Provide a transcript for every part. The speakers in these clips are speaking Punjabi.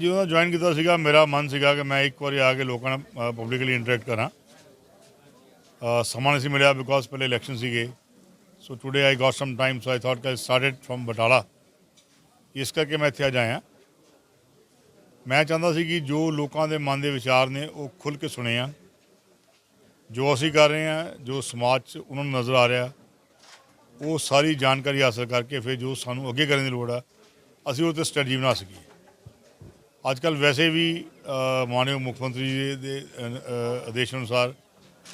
ਜਦੋਂ ਜੁਆਇਨ ਕੀਤਾ ਸੀਗਾ, ਮੇਰਾ ਮਨ ਸੀਗਾ ਕਿ ਮੈਂ ਇੱਕ ਵਾਰੀ ਆ ਕੇ ਲੋਕਾਂ ਨਾਲ ਪਬਲਿਕਲੀ ਇੰਟਰੈਕਟ ਕਰਾਂ। ਸਮਾਂ ਨਹੀਂ ਸੀ ਮਿਲਿਆ ਬਿਕੋਜ਼ ਪਹਿਲੇ ਇਲੈਕਸ਼ਨ ਸੀਗੇ। So today I got some time so I thought ਕਿ ਆਈ ਸਟਾਰਟਡ ਫਰਮ ਬਟਾਲਾ ਇਸ ਕਰਕੇ ਮੈਂ ਇੱਥੇ ਅੱਜ ਆਇਆ। ਮੈਂ ਚਾਹੁੰਦਾ ਸੀ ਕਿ ਜੋ ਲੋਕਾਂ ਦੇ ਮਨ ਦੇ ਵਿਚਾਰ ਨੇ, ਉਹ ਖੁੱਲ ਕੇ ਸੁਣੇ ਆ। ਜੋ ਅਸੀਂ ਕਰ ਰਹੇ ਹਾਂ ਜੋ ਸਮਾਜ 'ਚ ਉਹਨਾਂ ਨੂੰ ਨਜ਼ਰ ਆ ਰਿਹਾ, ਉਹ ਸਾਰੀ ਜਾਣਕਾਰੀ ਹਾਸਲ ਕਰਕੇ ਫਿਰ ਜੋ ਸਾਨੂੰ ਅੱਗੇ ਕਰਨ ਦੀ ਲੋੜ ਆ, ਅਸੀਂ ਉਹ ਤੇ ਸਟ੍ਰੈਟਜੀ ਬਣਾ ਸਕੀਏ। ਅੱਜ ਕੱਲ ਵੈਸੇ ਵੀ ਅ, ਮਾਨਯੋਗ ਮੁੱਖ ਮੰਤਰੀ ਜੀ ਦੇ ਆਦੇਸ਼ ਅਨੁਸਾਰ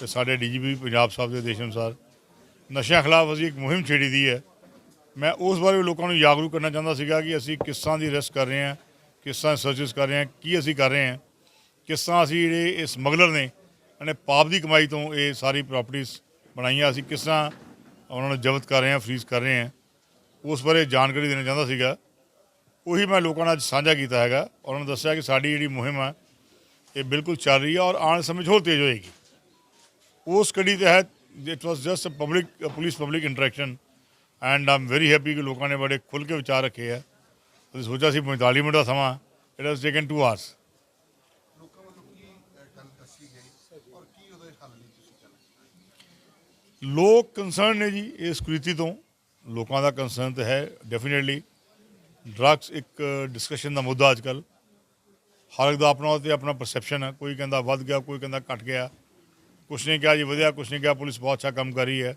ਤੇ ਸਾਡੇ ਡੀਜੀਪੀ ਪੰਜਾਬ ਸਾਹਿਬ ਦੇ ਆਦੇਸ਼ ਅਨੁਸਾਰ ਨਸ਼ਿਆਂ ਖਿਲਾਫ ਅਸੀਂ ਇੱਕ ਮੁਹਿੰਮ ਛੇੜੀ ਦੀ ਹੈ। ਮੈਂ ਉਸ ਬਾਰੇ ਵੀ ਲੋਕਾਂ ਨੂੰ ਜਾਗਰੂਕ ਕਰਨਾ ਚਾਹੁੰਦਾ ਸੀਗਾ ਕਿ ਅਸੀਂ ਕਿਸ ਤਰ੍ਹਾਂ ਦੀ ਰੈਸਟ ਕਰ ਰਹੇ ਹਾਂ ਕਿਸ ਤਰ੍ਹਾਂ ਸਰਚਸ ਕਰ ਰਹੇ ਹਾਂ ਕੀ ਅਸੀਂ ਕਰ ਰਹੇ ਹਾਂ ਕਿਸ ਤਰ੍ਹਾਂ ਅਸੀਂ ਜਿਹੜੇ ਇਹ ਸਮਗਲਰ ਨੇ ਇਹਨੇ ਪਾਪ ਦੀ ਕਮਾਈ ਤੋਂ ਇਹ ਸਾਰੀ ਪ੍ਰਾਪਰਟੀਆਂ ਬਣਾਈਆਂ ਅਸੀਂ ਕਿਸ ਤਰ੍ਹਾਂ ਉਹਨਾਂ ਨੂੰ ਜ਼ਬਤ ਕਰ ਰਹੇ ਹਾਂ ਫਰੀਜ਼ ਕਰ ਰਹੇ ਹਾਂ ਉਸ ਬਾਰੇ ਜਾਣਕਾਰੀ ਦੇਣਾ ਚਾਹੁੰਦਾ ਸੀਗਾ। ਉਹੀ ਮੈਂ ਲੋਕਾਂ ਨਾਲ ਸਾਂਝਾ ਕੀਤਾ ਹੈਗਾ। ਉਹਨਾਂ ਨੂੰ ਦੱਸਿਆ ਕਿ ਸਾਡੀ ਜਿਹੜੀ ਮੁਹਿੰਮ ਹੈ ਇਹ ਬਿਲਕੁਲ ਚੱਲ ਰਹੀ ਹੈ ਔਰ ਆਉਣ ਸਮੇਂ 'ਚ ਹੋਰ ਤੇਜ਼ ਹੋਏਗੀ। ਉਸ ਕੜੀ ਤਹਿਤ it was just uh public police public interaction and am very happy ਕਿ ਲੋਕਾਂ ਨੇ ਬੜੇ ਖੁੱਲ੍ਹ ਕੇ ਵਿਚਾਰ ਰੱਖੇ ਆ ਅਸੀਂ ਸੋਚਿਆ ਸੀ 45 ਮਿੰਟ ਦਾ ਸਮਾਂ ਇਟ ਹੈਜ਼ ਟੇਕਨ 2 ਆਵਰਸ ਔਰ ਲੋਕ ਕੰਸਰਨ ਨੇ ਜੀ ਇਸ ਕੁਰੀਤੀ ਤੋਂ। ਲੋਕਾਂ ਦਾ ਕੰਸਰਨ ਤਾਂ ਹੈ ਡੈਫੀਨਿਟਲੀ ਡਰੱਗਸ ਇੱਕ ਡਿਸਕਸ਼ਨ ਦਾ ਮੁੱਦਾ ਅੱਜ ਕੱਲ ਹਰ ਇੱਕ ਦਾ ਆਪਣਾ ਤੇ ਆਪਣਾ ਪਰਸੈਪਸ਼ਨ ਹੈ। ਕੋਈ ਕਹਿੰਦਾ ਵੱਧ ਗਿਆ, ਕੋਈ ਕਹਿੰਦਾ ਘਟ ਗਿਆ। ਕੁਛ ਨੇ ਕਿਹਾ ਜੀ ਵਧਿਆ, ਕੁਛ ਨੇ ਕਿਹਾ ਪੁਲਿਸ ਬਹੁਤ ਅੱਛਾ ਕੰਮ ਕਰ ਰਹੀ ਹੈ।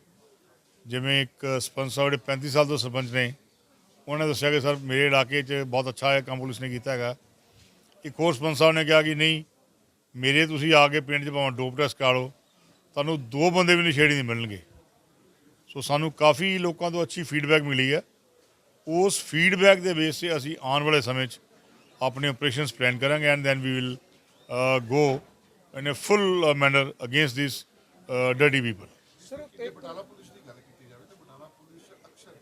ਜਿਵੇਂ ਇੱਕ ਸਰਪੰਚ ਸਾਹਿਬ ਜਿਹੜੇ 35 ਸਾਲ ਤੋਂ ਸਰਪੰਚ ਨੇ, ਉਹਨਾਂ ਨੇ ਦੱਸਿਆ ਕਿ ਸਰ ਮੇਰੇ ਇਲਾਕੇ 'ਚ ਬਹੁਤ ਅੱਛਾ ਹੈ ਕੰਮ ਪੁਲਿਸ ਨੇ ਕੀਤਾ ਹੈਗਾ। ਇੱਕ ਹੋਰ ਸਰਪੰਚ ਸਾਹਿਬ ਨੇ ਕਿਹਾ ਕਿ ਨਹੀਂ, ਮੇਰੇ ਤੁਸੀਂ ਆ ਕੇ ਪਿੰਡ 'ਚ ਭਾਵੇਂ ਡੋਪ ਟੈਸਟ ਕਰਾ ਲਓ, ਤੁਹਾਨੂੰ ਦੋ ਬੰਦੇ ਵੀ ਨਸ਼ੇੜੀ ਨਹੀਂ ਮਿਲਣਗੇ। ਸੋ ਸਾਨੂੰ ਕਾਫੀ ਲੋਕਾਂ ਤੋਂ ਅੱਛੀ ਫੀਡਬੈਕ ਮਿਲੀ ਹੈ। ਉਸ ਫੀਡਬੈਕ ਦੇ ਬੇਸ ਤੇ ਅਸੀਂ ਆਉਣ ਵਾਲੇ ਸਮੇਂ 'ਚ ਆਪਣੇ ਆਪਰੇਸ਼ਨਸ ਪਲਾਨ ਕਰਾਂਗੇ and then we will go in a full manner against this dirty people sir ਜੇ ਬਟਾਲਾ ਪੁਲਿਸ ਦੀ ਗੱਲ ਕੀਤੀ ਜਾਵੇ ਤਾਂ ਬਟਾਲਾ ਪੁਲਿਸ ਅਕਸਰ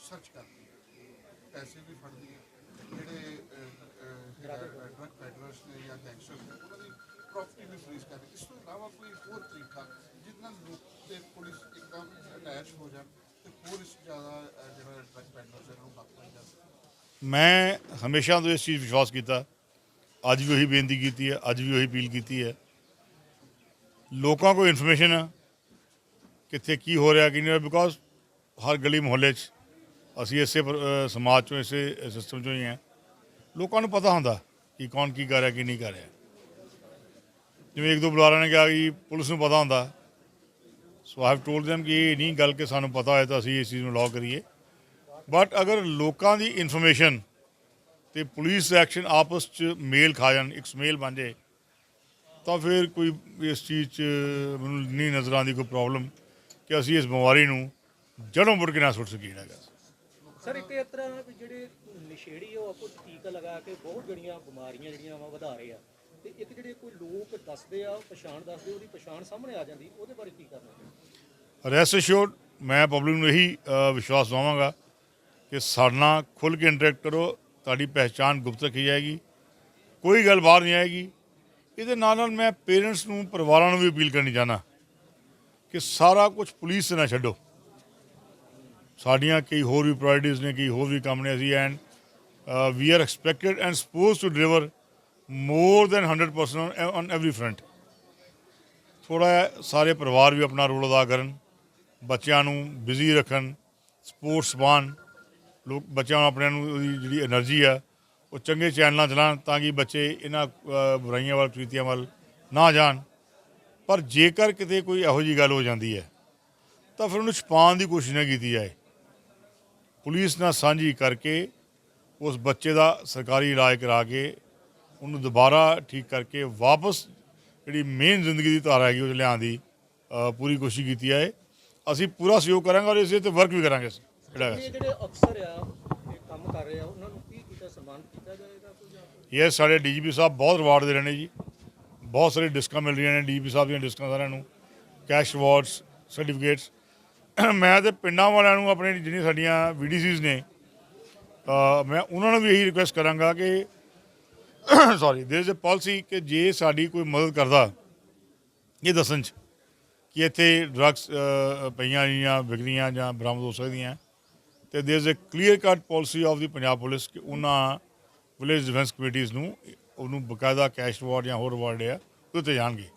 ਸਰਚ ਕਰਦੀ ਹੈ ਪੈਸੇ ਵੀ ਫੜਦੀ ਹੈ। ਜਿਹੜੇ ਡਰਗ ਪੈਡਲਰਸ ਨੇ ਜਾਂ ਗੈਂਗਸਟਰਸ ਨੇ, ਉਹਨਾਂ ਦੀ ਪ੍ਰਾਪਰਟੀ ਵੀ ਫਰੀਜ਼ ਕਰਦੀ ਇਸ ਤੋਂ ਇਲਾਵਾ ਕੋਈ ਹੋਰ ਤਰੀਕਾ ਜਿਸ ਨਾਲ ਲੋਕ ਤੇ ਪੁਲਿਸ ਇੱਕਦਮ ਅਟੈਚ ਹੋ ਜਾਣ ਤੇ ਹੋਰ ਇਸ ਜ਼ਿਆਦਾ ਅ, ਜਿਹੜਾ ਡਰਗ ਪੈਡਲਰਸ ਹੈ ਉਹਨੂੰ ਹੱਥ ਪਾਈ ਜਾ ਸਕੇ ਮੈਂ ਹਮੇਸ਼ਾ ਤੋਂ ਇਸ ਚੀਜ਼ ਵਿਸ਼ਵਾਸ ਕੀਤਾ। ਅੱਜ ਵੀ ਉਹੀ ਬੇਨਤੀ ਕੀਤੀ ਹੈ ਅੱਜ ਵੀ ਉਹੀ ਅਪੀਲ ਕੀਤੀ ਹੈ। ਲੋਕਾਂ ਕੋਲ ਇਨਫੋਰਮੇਸ਼ਨ ਹੈ ਕਿੱਥੇ ਕੀ ਹੋ ਰਿਹਾ ਕੀ ਨਹੀਂ ਹੋ ਰਿਹਾ ਬਿਕੋਜ਼ ਹਰ ਗਲੀ ਮੁਹੱਲੇ 'ਚ ਅਸੀਂ ਇਸੇ ਪਰ- ਅ, ਸਮਾਜ ਚੋਂ ਇਸੇ ਸਿਸਟਮ ਚੋਂ ਹੀ ਹਾਂ। ਲੋਕਾਂ ਨੂੰ ਪਤਾ ਹੁੰਦਾ ਕਿ ਕੌਣ ਕੀ ਕਰ ਰਿਹਾ ਕੀ ਨਹੀਂ ਕਰ ਰਿਹਾ। ਜਿਵੇਂ ਇੱਕ ਦੋ ਬੁਲਾਰਿਆਂ ਨੇ ਕਿਹਾ ਕਿ ਪੁਲਿਸ ਨੂੰ ਪਤਾ ਹੁੰਦਾ so I have told them ਕਿ ਇਹ ਨਹੀਂ ਗੱਲ ਕਿ ਸਾਨੂੰ ਪਤਾ ਹੋਏ ਤਾਂ ਅਸੀਂ ਇਸ ਚੀਜ਼ ਨੂੰ ਲਾਅ ਕਰੀਏ ਬਟ ਅਗਰ ਲੋਕਾਂ ਦੀ ਇਨਫੋਰਮੇਸ਼ਨ ਤੇ ਪੁਲਿਸ ਐਕਸ਼ਨ ਆਪਸ ਚ ਮੇਲ ਖਾ ਜਾਣ ਇੱਕ ਸਮੇਲ ਬਣ ਜਾਏ ਤਾਂ ਫਿਰ ਕੋਈ ਇਸ ਚੀਜ਼ ਚ ਮੈਨੂੰ ਨਹੀਂ ਨਜ਼ਰ ਆਉਂਦੀ ਕੋਈ ਪ੍ਰੋਬਲਮ ਕਿ ਅਸੀਂ ਇਸ ਬਿਮਾਰੀ ਨੂੰ ਜੜੋਂ ਮੁੜ ਕੇ ਨਾ ਸੁੱਟ ਸਕੀਏ ਹੈਗਾ ਸਰ ਇੱਕ ਇਸ ਤਰ੍ਹਾਂ ਜਿਹੜੇ ਨਸ਼ੇੜੀ ਉਹ ਆਪੋ ਟੀਕਾ ਲਗਾ ਕੇ ਬਹੁਤ ਜਿਹੜੀਆਂ ਬਿਮਾਰੀਆਂ ਜਿਹੜੀਆਂ ਵਾ ਵਧਾ ਰਹੇ ਆ ਤੇ ਇੱਕ ਜਿਹੜੇ ਕੋਈ ਲੋਕ ਦੱਸਦੇ ਆ, ਪਛਾਣ ਦੱਸਦੇ ਉਹਦੀ ਪਛਾਣ ਸਾਹਮਣੇ ਆ ਜਾਂਦੀ, ਉਹਦੇ ਬਾਰੇ ਕੀ ਕਰਨਾ ਰੈਸਟ ਅਸ਼ੋਰਡ ਮੈਂ ਪਬਲਿਕ ਨੂੰ ਇਹੀ ਵਿਸ਼ਵਾਸ ਦਵਾਵਾਂਗਾ ਕਿ ਸਾਡੇ ਨਾਲ ਖੁੱਲ੍ਹ ਕੇ ਇੰਟਰੈਕਟ ਕਰੋ, ਤੁਹਾਡੀ ਪਹਿਚਾਣ ਗੁਪਤ ਰੱਖੀ ਜਾਏਗੀ, ਕੋਈ ਗੱਲ ਬਾਹਰ ਨਹੀਂ ਆਏਗੀ। ਇਹਦੇ ਨਾਲ ਨਾਲ ਮੈਂ ਪੇਰੈਂਟਸ ਨੂੰ, ਪਰਿਵਾਰਾਂ ਨੂੰ ਵੀ ਅਪੀਲ ਕਰਨੀ ਚਾਹਨਾ ਕਿ ਸਾਰਾ ਕੁਝ ਪੁਲਿਸ 'ਤੇ ਨਾ ਛੱਡੋ। ਸਾਡੀਆਂ ਕਈ ਹੋਰ ਵੀ ਪ੍ਰਾਇੋਰਟੀਜ਼ ਨੇ, ਕਈ ਹੋਰ ਵੀ ਕੰਮ ਨੇ ਅਸੀਂ and we are expected and suppose to deliver more than 100% on, on every front. ਥੋੜਾ ਸਾਰੇ ਪਰਿਵਾਰ ਵੀ ਆਪਣਾ ਰੋਲ ਅਦਾ ਕਰਨ ਬੱਚਿਆਂ ਨੂੰ ਬਿਜ਼ੀ ਰੱਖਣ ਸਪੋਰਟਸ ਬਾਨ ਲੋਕ ਬੱਚਿਆਂ ਨੂੰ ਆਪਣੇ ਨੂੰ ਉਹਦੀ ਜਿਹੜੀ એનર્ਜੀ ਆ ਉਹ ਚੰਗੇ ਚੈਨਲਾਂ ਚਲਾਣ ਤਾਂ ਕਿ ਬੱਚੇ ਇਹਨਾਂ ਬੁਰਾਈਆਂ ਵੱਲ ਪ੍ਰੀਤੀਆਂ ਵੱਲ ਨਾ ਜਾਣ ਪਰ ਜੇਕਰ ਕਿਤੇ ਕੋਈ ਇਹੋ ਜੀ ਗੱਲ ਹੋ ਜਾਂਦੀ ਹੈ ਤਾਂ ਫਿਰ ਉਹਨੂੰ ਛਪਾਉਣ ਦੀ ਕੋਸ਼ਿਸ਼ ਨਾ ਕੀਤੀ ਜਾਏ ਪੁਲਿਸ ਨਾਲ ਸਾਂਝੀ ਕਰਕੇ ਉਸ ਬੱਚੇ ਦਾ ਸਰਕਾਰੀ ਇਲਾਜ ਕਰਾ ਕੇ ਉਹਨੂੰ ਦੁਬਾਰਾ ਠੀਕ ਕਰਕੇ ਵਾਪਸ ਜਿਹੜੀ ਮੇਨ ਜ਼ਿੰਦਗੀ ਦੀ ਧਾਰਾ ਹੈਗੀ ਉਹ ਲਿਆਉਣ ਦੀ ਪੂਰੀ ਕੋਸ਼ਿਸ਼ ਕੀਤੀ ਹੈ ਅਸੀਂ ਪੂਰਾ ਸਹਿਯੋਗ ਕਰਾਂਗੇ ਔਰ ਇਸੇ ਤੇ ਵਰਕ ਵੀ ਕਰਾਂਗੇ ਜਿਹੜਾ ਜਿਹੜੇ ਅਫਸਰ ਆ ਕੰਮ ਕਰ ਰਹੇ ਆ ਉਹਨਾਂ ਨੂੰ ਕੀ ਕੀਤਾ ਸਨਮਾਨ ਕੀਤਾ ਜਾਏਗਾ ਕੋਈ ਇਹ ਸਾਡੇ ਡੀਜੀਪੀ ਸਾਹਿਬ ਬਹੁਤ ਰਿਵਾਰਡ ਦੇ ਰਹੇ ਨੇ ਜੀ। ਬਹੁਤ ਸਾਰੇ ਡਿਸਕਾਂ ਮਿਲ ਰਹੀਆਂ ਨੇ ਡੀਜੀਪੀ ਸਾਹਿਬ ਦੀਆਂ ਡਿਸਕਾਂ ਸਾਰਿਆਂ ਨੂੰ। ਕੈਸ਼ ਰਿਵਾਰਡਸ ਸਰਟੀਫਿਕੇਟਸ ਮੈਂ ਤੇ ਪਿੰਡਾਂ ਵਾਲਿਆਂ ਨੂੰ ਆਪਣੇ ਜਿਹੜੀਆਂ ਸਾਡੀਆਂ ਵੀਡੀਸੀਜ਼ ਨੇ ਮੈਂ ਉਹਨਾਂ ਨੂੰ ਵੀ ਇਹੀ ਰਿਕੁਐਸਟ ਕਰਾਂਗਾ ਕਿ ਸੌਰੀ ਦੇਰ ਇਜ਼ ਅ ਪਾਲਿਸੀ ਕਿ ਜੇ ਸਾਡੀ ਕੋਈ ਮਦਦ ਕਰਦਾ, ਇਹ ਦੱਸਣ ਚ ਕਿ ਇੱਥੇ ਡਰੱਗਸ ਪਈਆਂ ਜਾਂ ਵਿਕਦੀਆਂ ਜਾਂ ਬਰਾਮਦ ਹੋ ਸਕਦੀਆਂ। ਤੇ there is a clear cut policy of the Punjab police ਕਿ ਉਹਨਾਂ ਵਿਲੇਜ ਡਿਫੈਂਸ ਕਮੇਟੀਆਂ ਨੂੰ, ਉਹਨੂੰ ਬਕਾਇਦਾ ਕੈਸ਼ ਰਿਵਾਰਡ ਜਾਂ ਹੋਰ ਅਵਾਰਡ ਆ, ਉਹਦੇ ਤੇ ਜਾਣਗੇ।